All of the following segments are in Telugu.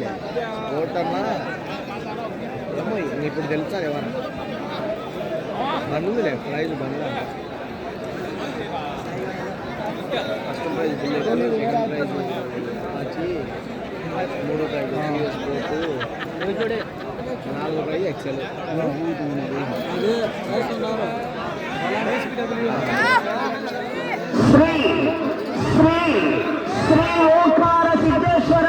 తెలియట్లేదు ఓటన్నా ఏమో ఇప్పుడు తెలుసా ఎవరు బండులే ప్రైజ్ బండ్ల ఫస్ట్ ప్రైజ్ సెకండ్ ప్రైజ్ వచ్చి మూడో ప్రైజ్ సిఎస్ కోర్టు నాలుగో prize excel Shri Shri Shri Omkara Siddheshwara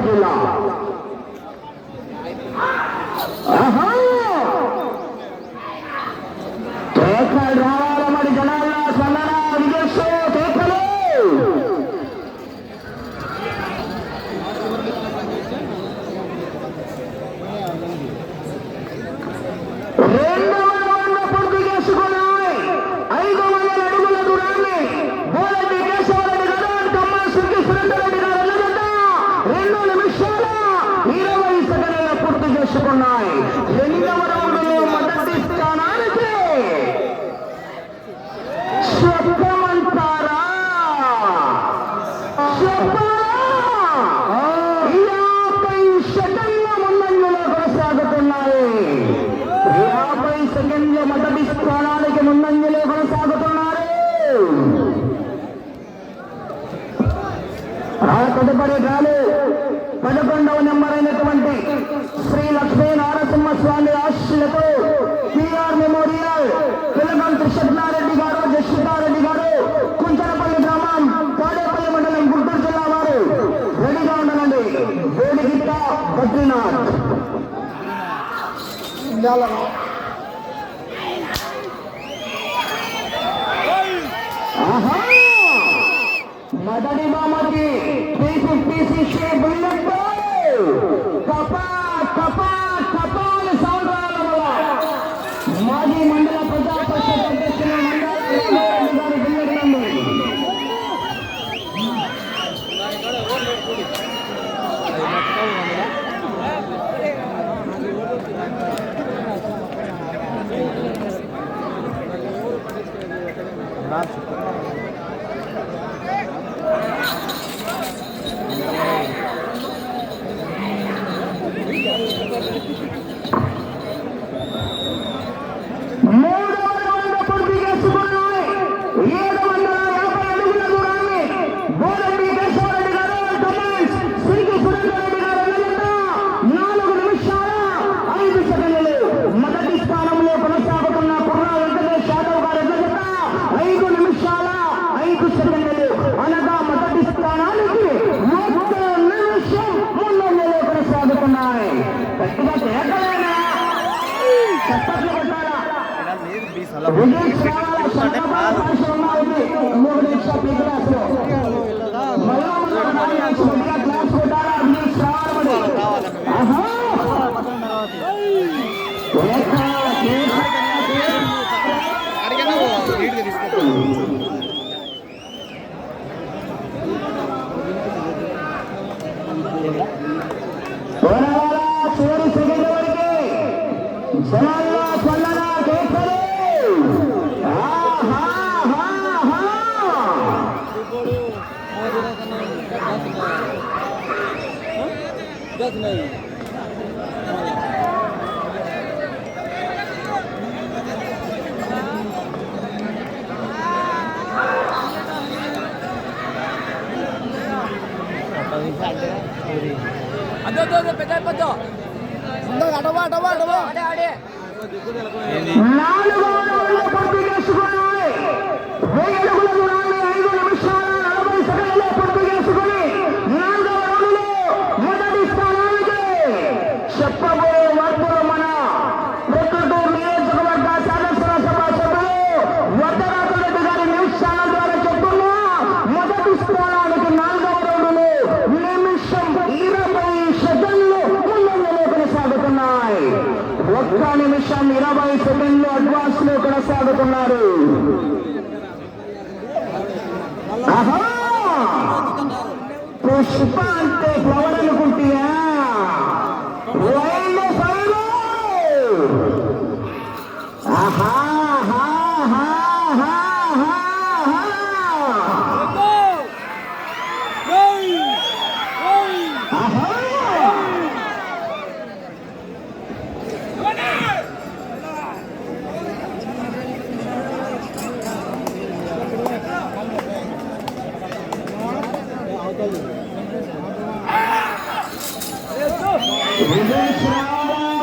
不重。papá. Tá Bonito, নেই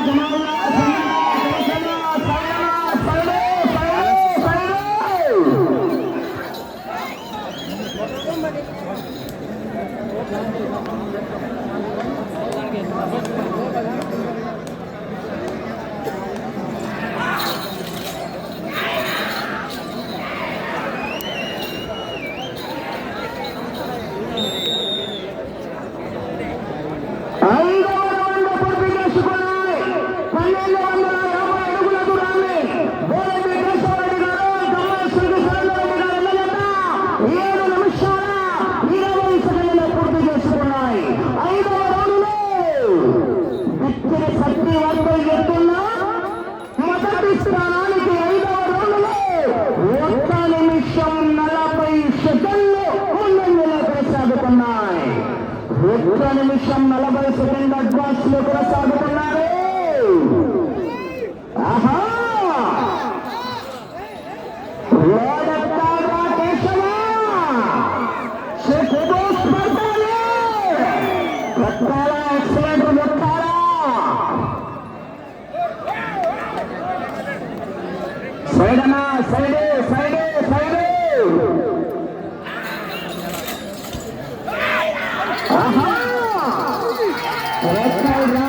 Vamos నిమిషం నలభై సెకండ్ అడ్వాన్స్ లో కొనసాగుతున్నారు Let's go,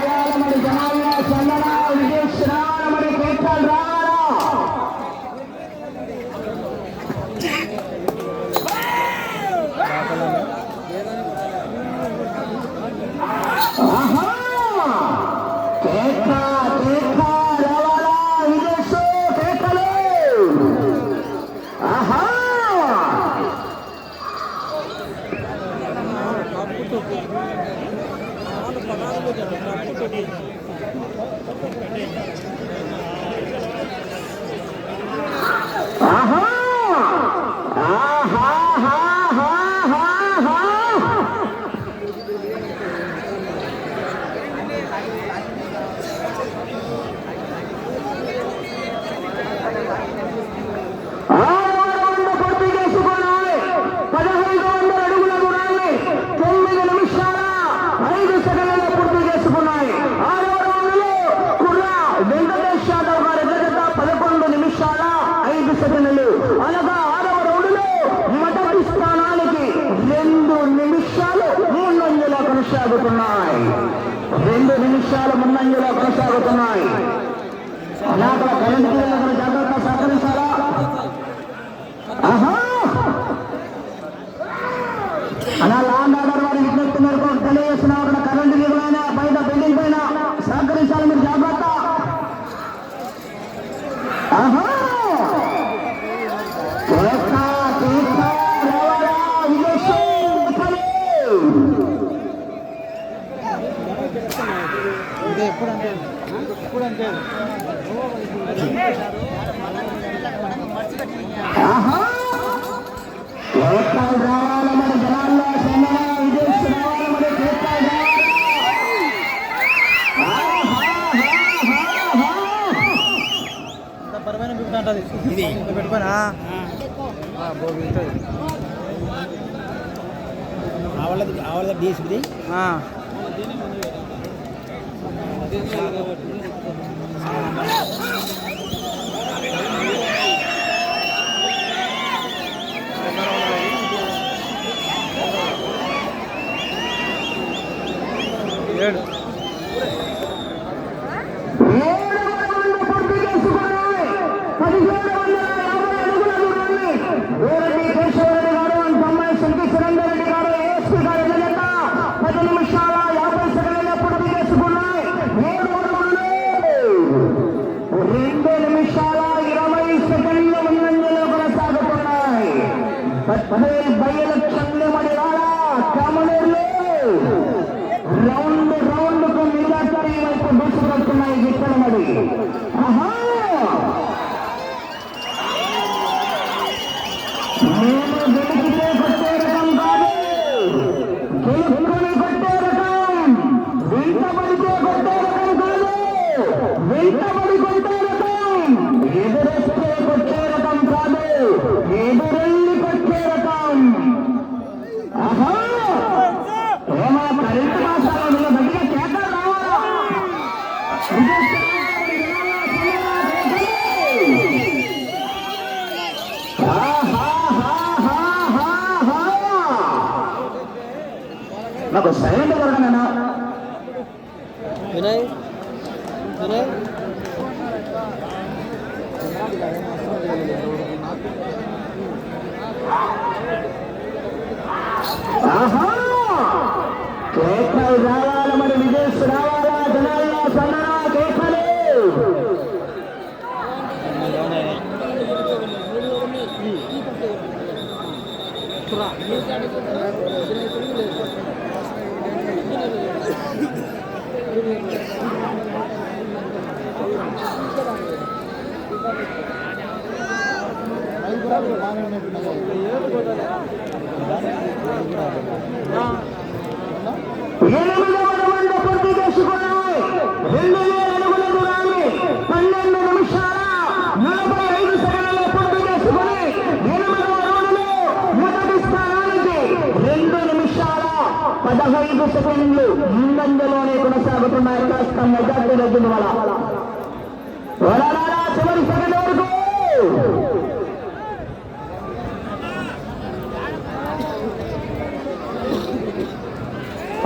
కొనసాగుతున్నాయి. రెండు నిమిషాలు ముందంజలో కొనసాగుతున్నాయి. అనాథల కరెంట్ తీయాలని జాగ్రత్త సహకరించాలా? అలా లాండ్ ఆర్డర్ వారి విజ్ఞప్తి మేరకు తెలియజేసిన అక్కడ కరెంట్ తీయాలైనా బయట బిల్డింగ్ పైన సహకరించాలి మీరు జాగ్రత్త. ఆహా! ఎప్పుడు అంటే ఎప్పుడు అంటే పరమైన బిగుతుంటది ఇది? పెట్టుకోనా బిగుతుంది ఆవల ఆవల అదే మేము గెలిచితే రకం కాదు గెలుపుకుని Apa saya tak pernah nak? Binai, binai. Aha. పదహైదు సెకండ్లు ముందంజలోనే కొనసాగుతున్నాయి కాస్త మెజార్టీ రద్దుల వల్ల చివరి సెకండ్ వరకు.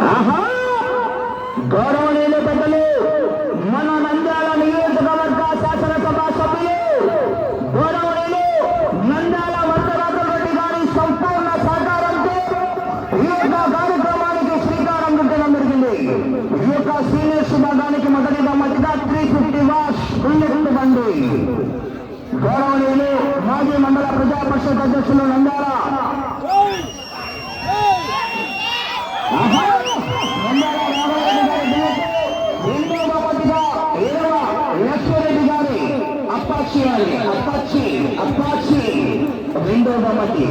ఆహా! గౌరవ శాశ్వత అధ్యక్షులు నందాల అప్పాచి అప్పాచి అప్పాచి రెండో బొమ్మకి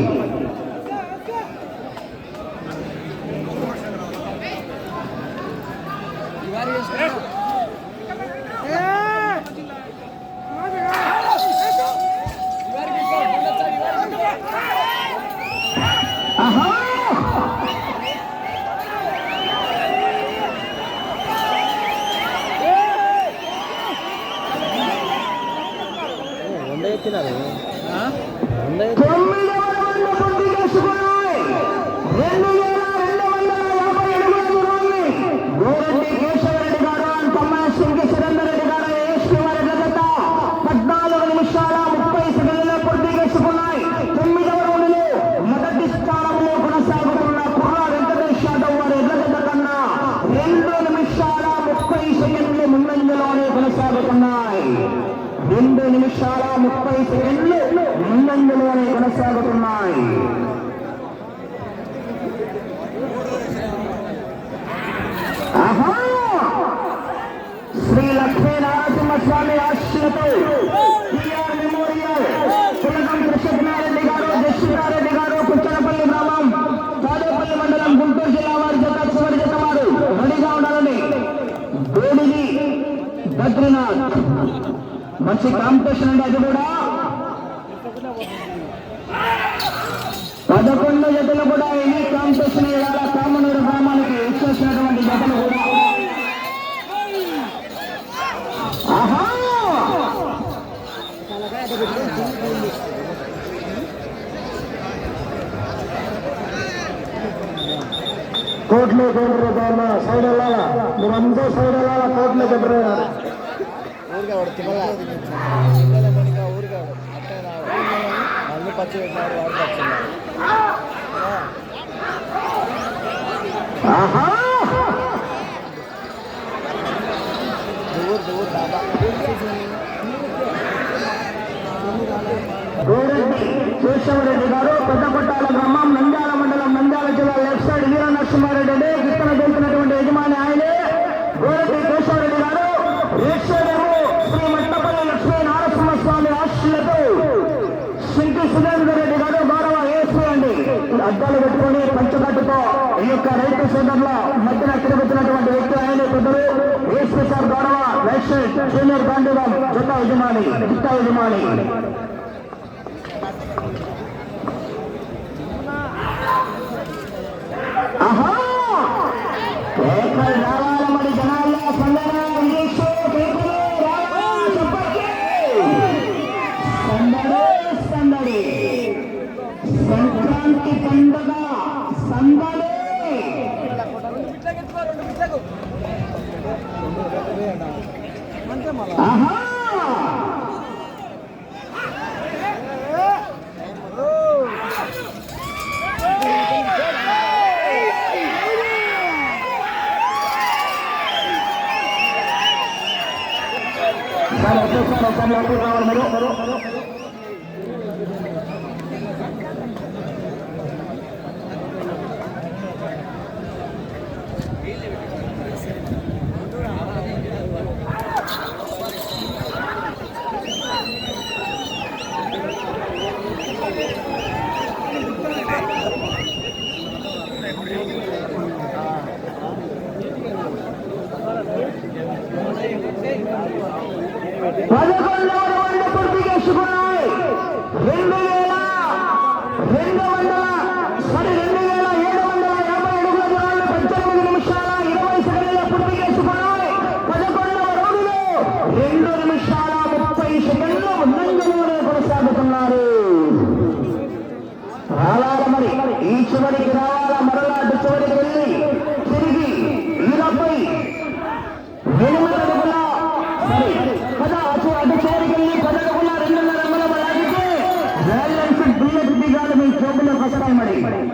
మంచి కాంపిటీషన్ అండి అది కూడా. పదకొండు జతలు కూడా ఎన్ని కాంపిటీషన్ ఇవ్వాలా కామనూరు గ్రామానికి ఇచ్చేసినటువంటి జతలు కూడా. ఆహా! కోట్లు కోట్ల రూపాయల సైడ్ వెళ్ళాలా? మీరు అందరూ సైడ్ వెళ్ళాలా? కోట్ల దగ్గర ఊరికాడు తిమ్మల తిమ్మల మణిక ఊరికాడు అట్లా అన్ని పచ్చి పెట్టినాడు వాడు పచ్చిన్నాడు దూరు దూరు దాదా చూసాడు గారు పెద్ద కొట్టాల గ్రామం నంద్యాల యొక్క రైతు సోదరుల మధ్యన తిరుగుతున్నటువంటి వ్యక్తి ఆయన కొందరు ఏసుసార్ గౌరవ లైసెన్స్ జూనియర్ గాంధీరామ్ జుట్టా యజమాని జుట్టా యజమాని. ఆహా! రావాలి మరి జనాల్లో సందర్భం సంక్రాంతి పండుగ సందడే ఆహా. பதினொன்று Amén.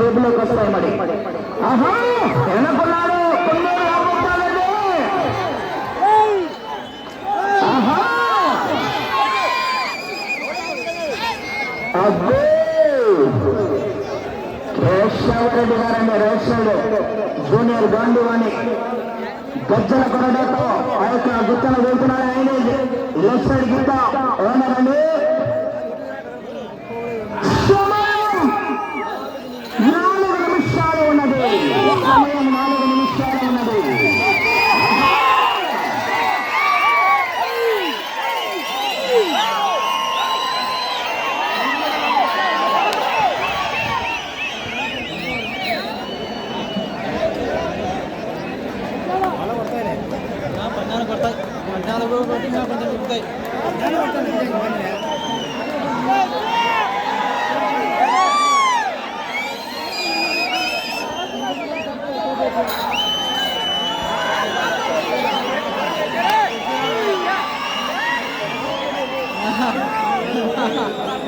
చేతిలోకి వస్తాయి మరి. ఆహా గారండి రేషడు జూనియర్ గాంధీ అని గజ్జల కొరడతో ఆ యొక్క గుత్తను వెళ్తున్నాడు ఆయన. లెఫ్ట్ సైడ్ గుత్త ఓనర్ అండి. but now the road opening up and then. Ha ha ha.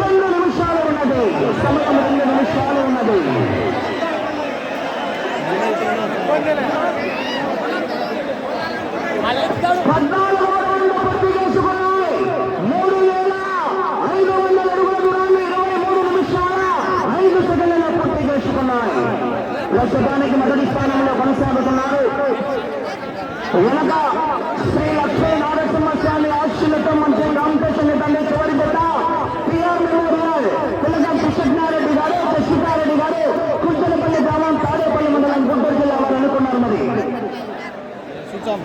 రెండు నిమిషాలు ఉన్నది సమయం రెండు నిమిషాలు ఉన్నది పద్నాలుగు వందలు పూర్తి మూడు వేల ఐదు వందల అడుగుల ఇరవై మూడు నిమిషాల ఐదు సెకండ్లలో పూర్తి చేసుకున్నాయి ప్రస్తుతానికి మొదటి స్థానంలో కొనసాగుతున్నారు వెనక శ్రీ দাম